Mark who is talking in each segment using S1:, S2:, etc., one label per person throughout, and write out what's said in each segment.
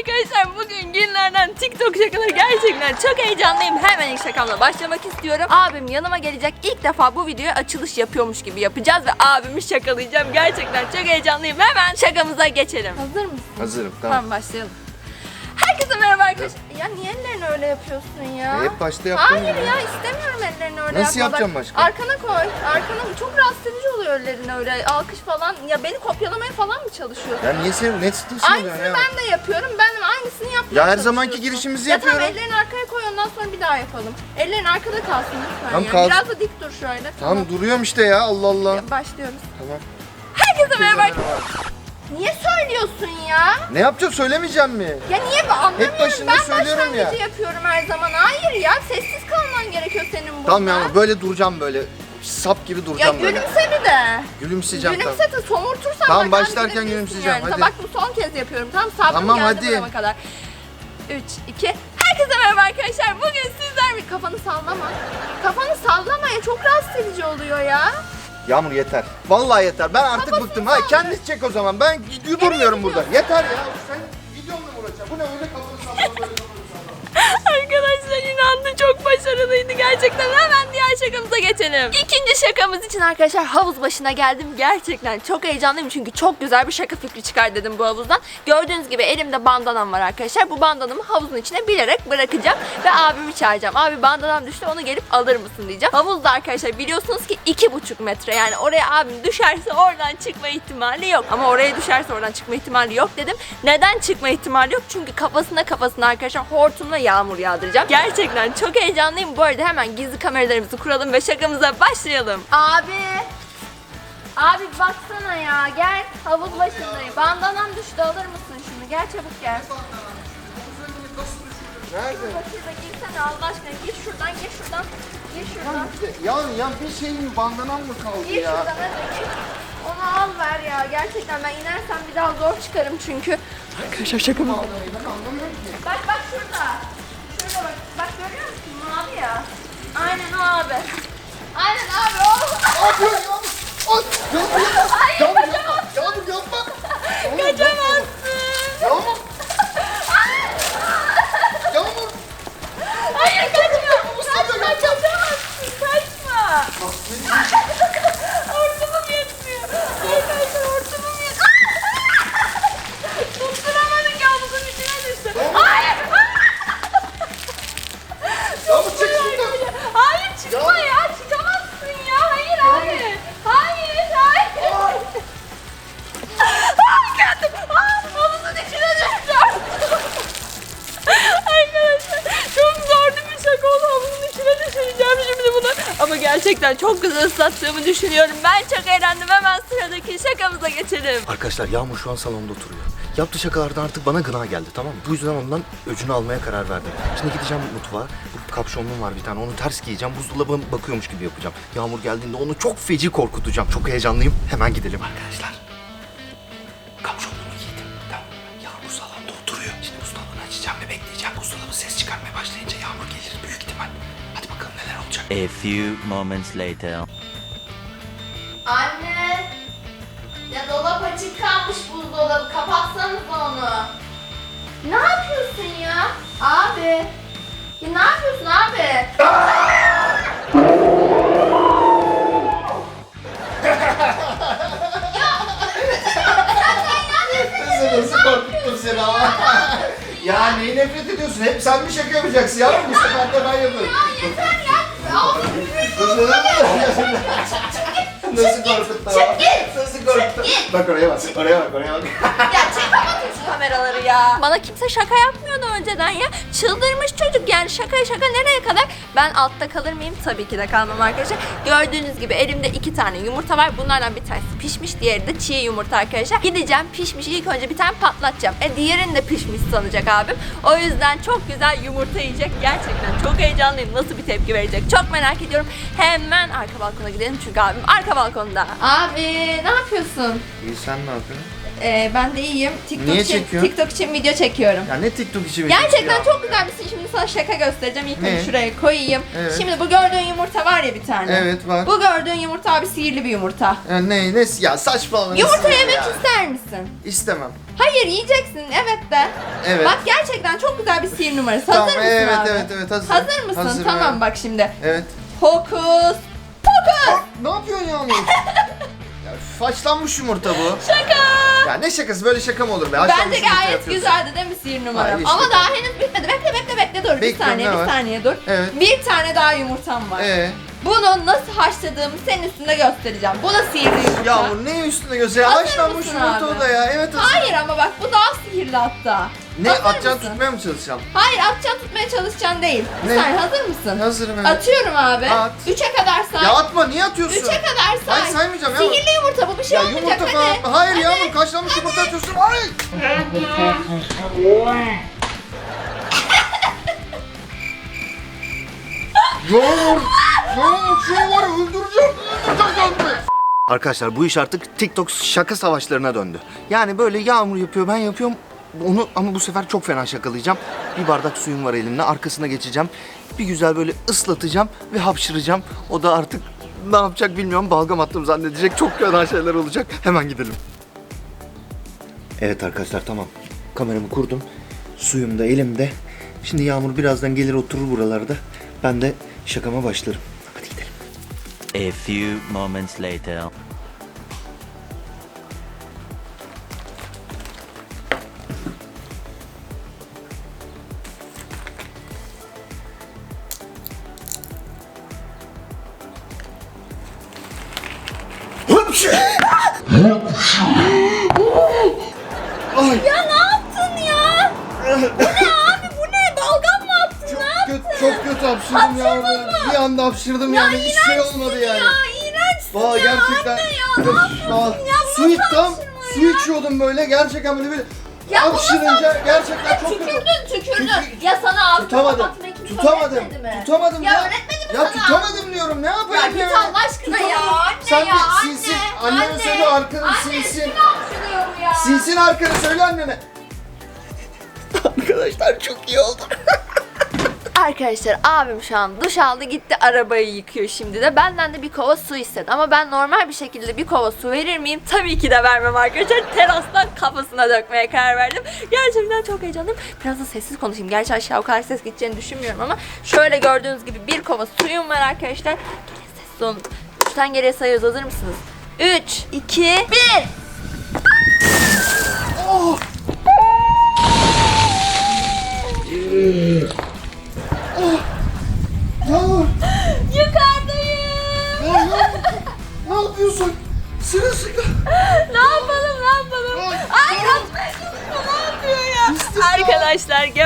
S1: Arkadaşlar bugün günlerden TikTok şakaları gerçekten çok heyecanlıyım. Hemen ilk şakamla başlamak istiyorum. Abim yanıma gelecek. İlk defa bu videoya açılış yapıyormuş gibi yapacağız ve abimi şakalayacağım. Gerçekten çok heyecanlıyım. Hemen şakamıza geçelim. Hazır mısın?
S2: Hazırım tamam.
S1: Tamam başlayalım. Merhaba arkadaşlar. Ya niye ellerini öyle yapıyorsun ya?
S2: E, hep başta yaptığım
S1: Hayır
S2: gibi.
S1: ya istemiyorum ellerini öyle
S2: Nasıl
S1: yapma.
S2: yapacağım
S1: Bak,
S2: başka?
S1: Arkana koy. Arkana çok rahatsız edici oluyor ellerini öyle. Alkış falan. Ya beni kopyalamaya falan mı çalışıyorsun?
S2: Ya niye sen ne stres oluyorsun
S1: Aynısını
S2: ya?
S1: ben de yapıyorum. Ben de aynısını yapmaya
S2: Ya her zamanki girişimizi
S1: ya tamam
S2: yapıyorum.
S1: ellerini arkaya koy ondan sonra bir daha yapalım. Ellerin arkada kalsın lütfen
S2: Tamam,
S1: ya.
S2: kalsın.
S1: Biraz da dik dur şöyle.
S2: Tamam duruyorum işte ya Allah Allah.
S1: Ya, Başlıyoruz.
S2: Tamam.
S1: Herkese merhaba. Niye söylüyorsun ya?
S2: Ne yapacağım söylemeyeceğim mi?
S1: Ya niye ben anlamıyorum.
S2: başında
S1: ben
S2: söylüyorum ya.
S1: başlangıcı yapıyorum her zaman. Hayır ya sessiz kalman gerekiyor senin burada.
S2: Tamam ya böyle duracağım böyle. Sap gibi
S1: Ya
S2: duracağım böyle.
S1: gülümse bir de.
S2: Gülümseyeceğim tamam.
S1: Gülümse de somurtursan
S2: Tamam,
S1: bak,
S2: başlarken
S1: gülümseyeceksin
S2: gülümseyeceğim,
S1: Yani.
S2: hadi.
S1: Bak bu son kez yapıyorum. Tamam sabrım
S2: Tamam,
S1: geldi
S2: hadi.
S1: burama kadar. 3, 2. Herkese merhaba arkadaşlar. Bugün sizler bir kafanı sallama. Kafanı sallamaya çok rahatsız edici oluyor ya.
S2: Yağmur yeter. Vallahi yeter. Ben artık
S1: Kafasını
S2: bıktım.
S1: Saldır.
S2: kendisi çek o zaman. Ben durmuyorum burada. Yeter ya. Sen videonla mı uğraşacaksın? Bu ne öyle kafanı
S1: geçelim. İkinci şakamız için arkadaşlar havuz başına geldim. Gerçekten çok heyecanlıyım çünkü çok güzel bir şaka fikri çıkar dedim bu havuzdan. Gördüğünüz gibi elimde bandanam var arkadaşlar. Bu bandanamı havuzun içine bilerek bırakacağım ve abimi çağıracağım. Abi bandanam düştü onu gelip alır mısın diyeceğim. Havuzda arkadaşlar biliyorsunuz ki iki buçuk metre yani oraya abim düşerse oradan çıkma ihtimali yok. Ama oraya düşerse oradan çıkma ihtimali yok dedim. Neden çıkma ihtimali yok? Çünkü kafasına kafasına arkadaşlar hortumla yağmur yağdıracağım. Gerçekten çok heyecanlıyım. Bu arada hemen gizli kameralarımızı kuralım ve şakamıza başlayalım. Abi Abi baksana ya gel havuz başındayım. Bandanam düştü alır mısın şunu? Gel çabuk gel.
S2: Nerede?
S1: Bakıza girsene Allah aşkına gir şuradan gir şuradan. Gir şuradan.
S2: Ya, ya bir şeyin bandanam mı kaldı
S1: Gir
S2: ya?
S1: şuradan hadi gir. Onu al ver ya gerçekten ben inersem bir daha zor çıkarım çünkü. Arkadaşlar şaka mı?
S2: Ben anlamıyorum ki.
S1: Bak bak şurada. Şurada bak. Bak görüyor musun? Mavi ya. Aynen abi. Abi o.
S2: Ne yapıyorsun Yağmur? Ay, Yağmur,
S1: Hayır
S2: yapma.
S1: kaçamazsın.
S2: Yağmur, yapma.
S1: Kaçamazsın.
S2: Yağmur. Yağmur.
S1: Hayır kaçma. Kaçma kaçamazsın. Kaçma. Hortumum yetmiyor. Arkadaşlar hortumum yetmiyor. Tutturamadık ya havuzun içine düştü. Hayır.
S2: Yağmur çık şuradan.
S1: Hayır çıkma ya. Gerçekten çok güzel ıslattığımı düşünüyorum. Ben çok eğlendim. Hemen sıradaki şakamıza geçelim.
S3: Arkadaşlar Yağmur şu an salonda oturuyor. Yaptığı şakalardan artık bana gına geldi tamam mı? Bu yüzden ondan öcünü almaya karar verdim. Şimdi gideceğim mutfağa. Bu kapşonluğum var bir tane onu ters giyeceğim. Buzdolabına bakıyormuş gibi yapacağım. Yağmur geldiğinde onu çok feci korkutacağım. Çok heyecanlıyım. Hemen gidelim arkadaşlar.
S4: A few moments later.
S1: Anne. Ya dolap açık kalmış buzdolabı. Kapatsanız onu. Ne yapıyorsun ya? Abi. Ya ne yapıyorsun abi?
S2: Nasıl, nasıl korkuttum seni ama? ya neyi nefret ediyorsun? Hep sen mi şaka yapacaksın yavrum? Bu sefer de ben yaparım.
S1: Yeter ya. 무슨?
S2: Nasıl korkuttun?
S1: çık git.
S2: Nasıl korkuttun? Bak oraya bak, oraya bak, oraya bak.
S1: Ya çek kapatın şu kameraları ya. Bana kimse şaka yapmıyordu önceden ya. Çıldırmış çocuk yani şaka şaka nereye kadar? Ben altta kalır mıyım? Tabii ki de kalmam arkadaşlar. Gördüğünüz gibi elimde iki tane yumurta var. Bunlardan bir tanesi pişmiş, diğeri de çiğ yumurta arkadaşlar. Gideceğim pişmiş ilk önce bir tane patlatacağım. E diğerini de pişmiş sanacak abim. O yüzden çok güzel yumurta yiyecek. Gerçekten çok heyecanlıyım. Nasıl bir tepki verecek? Çok merak ediyorum. Hemen arka balkona gidelim çünkü abim arka balkonda. Abi ne yapıyorsun?
S2: İyi sen ne yapıyorsun?
S1: Ee, ben de iyiyim. TikTok
S3: Niye
S1: için,
S3: çekiyorsun?
S1: TikTok için video çekiyorum.
S3: Ya ne TikTok için video
S1: Gerçekten
S3: ya?
S1: çok güzel bir şey. Şimdi sana şaka göstereceğim. İlk
S3: Ne?
S1: önce şuraya koyayım.
S3: Evet.
S1: Şimdi bu gördüğün yumurta var ya bir tane.
S3: Evet, var.
S1: Bu gördüğün yumurta abi sihirli bir yumurta.
S3: Ya ne ne ya saçmalama.
S1: Yumurta
S3: ne
S1: yemek
S3: ya?
S1: ister misin?
S3: İstemem.
S1: Hayır yiyeceksin evet de.
S3: Evet.
S1: Bak gerçekten çok güzel bir sihir numarası.
S3: Tamam,
S1: Hazır mısın
S3: evet,
S1: abi?
S3: evet, evet, hazırım.
S1: Hazır mısın?
S3: Hazırım,
S1: tamam
S3: evet.
S1: bak şimdi.
S3: Evet.
S1: Hokus
S3: Ne yapıyorsun Yağmur? ya façlanmış yumurta bu.
S1: Şaka.
S3: Ya ne şakası böyle şaka mı olur be? Haşlanmış
S1: Bence
S3: yumurta
S1: gayet
S3: yapıyorsun.
S1: güzeldi değil mi sihir numaram?
S3: Hayır,
S1: Ama daha henüz bitmedi. Bekle bekle bekle dur. Bir
S3: Bekliyorum,
S1: saniye
S3: ne
S1: bir
S3: var?
S1: saniye dur.
S3: Evet.
S1: Bir tane daha yumurtam var.
S3: Ee,
S1: Bunu nasıl haşladığımı senin üstünde göstereceğim. Bu da sihirli yumurta.
S3: Yağmur ne üstüne göster?
S1: Hazır
S3: Haşlanmış
S1: mısın
S3: yumurta
S1: abi?
S3: o da ya. Evet hazır.
S1: Hayır ama bak bu daha sihirli hatta.
S3: Ne
S1: Hazır
S3: atacaksın
S1: mısın?
S3: tutmaya mı çalışacağım?
S1: Hayır atacaksın tutmaya çalışacaksın değil.
S3: Ne?
S1: saniye hazır mısın?
S3: Hazırım evet.
S1: Atıyorum abi.
S3: At.
S1: Üçe kadar say.
S3: Ya atma niye atıyorsun?
S1: Üçe kadar say.
S3: Hayır, saymayacağım ya.
S1: Sihirli yumurta bu bir şey
S3: Ya
S1: olmayacak
S3: yumurta
S1: hadi.
S3: falan. Hayır
S1: Hadi.
S3: Yağmur kaşlanmış yumurta atıyorsun. Hayır. Yağmur. Yağmur seni var ya öldüreceğim. Öldüreceğim Arkadaşlar bu iş artık TikTok şaka savaşlarına döndü. Yani böyle Yağmur yapıyor ben yapıyorum. Onu ama bu sefer çok fena şakalayacağım. Bir bardak suyum var elimde arkasına geçeceğim. Bir güzel böyle ıslatacağım ve hapşıracağım. O da artık ne yapacak bilmiyorum. Balgam attım zannedecek. Çok fena şeyler olacak. Hemen gidelim. Evet arkadaşlar tamam. Kameramı kurdum. Suyum da elimde. Şimdi Yağmur birazdan gelir oturur buralarda. Ben de şakama başlarım. Hadi gidelim.
S4: A few moments later.
S3: Ay.
S1: Ya ne yaptın ya? bu ne abi bu ne? Balgam mı attın? ne yaptın?
S3: Kötü, çok kötü hapşırdım ya. Bir anda hapşırdım yani. Hiç şey olmadı yani.
S1: Ya iğrençsin
S3: Valla
S1: ya
S3: gerçekten.
S1: anne ya. Ne yapıyorsun
S3: Aa,
S1: ya? Bu
S3: su
S1: nasıl hapşırma
S3: Su
S1: ya?
S3: içiyordum böyle. Gerçekten böyle bir
S1: Ya bu nasıl
S3: hapşırınca gerçekten çok kötü.
S1: Tükürdün tükürdün.
S3: Tükür-
S1: Ya sana ağzını
S3: Tutamadım.
S1: kapatmayı kimse
S3: Tutamadım.
S1: öğretmedi mi?
S3: Tutamadım
S1: Ya
S3: ya.
S1: öğretmedi mi
S3: Ya
S1: sana?
S3: tutamadım diyorum. Ne
S1: Ya
S3: yapayım
S1: git
S3: ya?
S1: Allah aşkına ya anne
S3: Sen
S1: ya
S3: bir
S1: anne.
S3: sinsin. Annene söyle arkanı
S1: anne,
S3: sinsin.
S1: kim bu ya?
S3: Sinsin arkanı söyle annene. Arkadaşlar çok iyi oldu.
S1: Arkadaşlar abim şu an duş aldı gitti arabayı yıkıyor şimdi de. Benden de bir kova su istedi ama ben normal bir şekilde bir kova su verir miyim? Tabii ki de vermem arkadaşlar. Terastan kafasına dökmeye karar verdim. Gerçekten çok heyecanlıyım. Biraz da sessiz konuşayım. Gerçi aşağı o kadar ses gideceğini düşünmüyorum ama şöyle gördüğünüz gibi bir kova suyum var arkadaşlar. Gelin sessiz olun. Üçten geriye sayıyoruz. Hazır mısınız? 3, 2, 1.
S3: Yağmur.
S1: Yukarıdayım.
S3: Ya Yağmur. Ne yapıyorsun? Sırılsıklam.
S1: ne yapalım ne yapalım? Ay çalışma ne yapıyor ya? Arkadaşlar gibi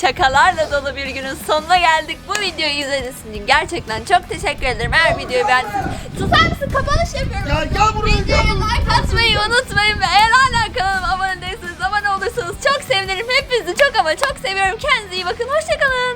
S1: şakalarla dolu bir günün sonuna geldik. Bu videoyu izlediğiniz için gerçekten çok teşekkür ederim. Eğer videoyu beğendiyseniz susar mısın? Kapanış yapıyorum.
S3: Ya gel buraya gel.
S1: Like atmayı unutmayın ve eğer hala kanalıma abone değilseniz abone olursanız çok sevinirim. Hepinizi çok ama çok seviyorum. Kendinize iyi bakın. Hoşçakalın.